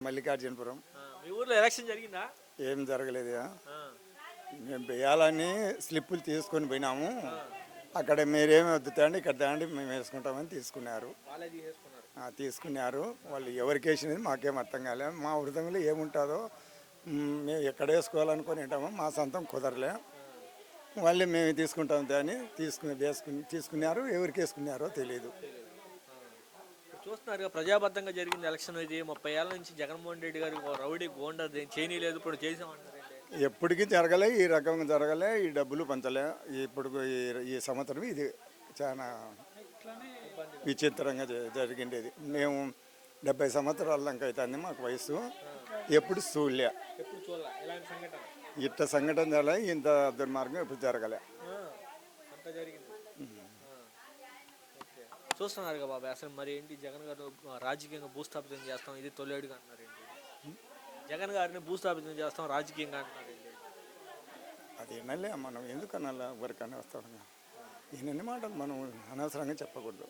మల్లికార్జునపురం. మీ ఊర్లో ఎలక్షన్ జరిగిందా? ఏం జరగలేదు మేము వేయాలని స్లిప్పులు తీసుకొని పోయినాము. అక్కడ మీరేమి వద్దు తండి ఇక్కడ తండి మేము వేసుకుంటామని తీసుకున్నారు. ఆ, తీసుకున్నారు. వాళ్ళు ఎవరికి వేసినది మాకేం అర్థం కాలేదు మా హృదయంలో ఏముంటుందో మ్, మేము ఎక్కడ వేసుకోవాలనుకొని ఉంటామో మా సొంతం కుదరలే. వాళ్ళు మేము తీసుకుంటాం అని తీసుకుని వేసుకుని తీసుకున్నారు. ఎవరికి వేసుకున్నారో తెలియదు చూస్తున్నారు ప్రజాబద్ధంగా జరిగింది ఎలక్షన్ ఇది. ముప్పై ఏళ్ళ నుంచి జగన్మోహన్ రెడ్డి గారు రౌడీ గోండా చేయనీలేదు ఇప్పుడు చేసామంటారండి ఎప్పటికీ జరగలే ఈ రకంగా జరగలే ఈ డబ్బులు పంచలే. ఇప్పుడు ఈ- సంవత్సరం ఇది చాలా విచిత్రంగా జ- జరిగిండేది. మేము డెబ్బై సంవత్సరాల దాకా అవుతుంది మాకు వయసు ఎప్పుడు చూడలే. ఇట్ట సంఘటన? జరగలే ఇంత దుర్మార్గం ఎప్పుడు జరగలే ఆ, అంత జరిగింది ఆ, ఓకే. చూస్తున్నారు కదా బాబాయ్. అసలు మరి ఏంటి జగన్ గారు రాజకీయంగా భూస్థాపితం చేస్తాం ఇది తొలేడుగా అంటున్నారు ఏంటి? జగన్ గారిని భూస్థాపితం చేస్తాం రాజకీయంగా అంటున్నారు ఏంటి? అది వినలే మనం ఎందుకు అనాలా ఎవరికైనా వస్తాడుగా? ఈయనన్ని మాటలు మనం అనవసరంగా చెప్పకూడదు.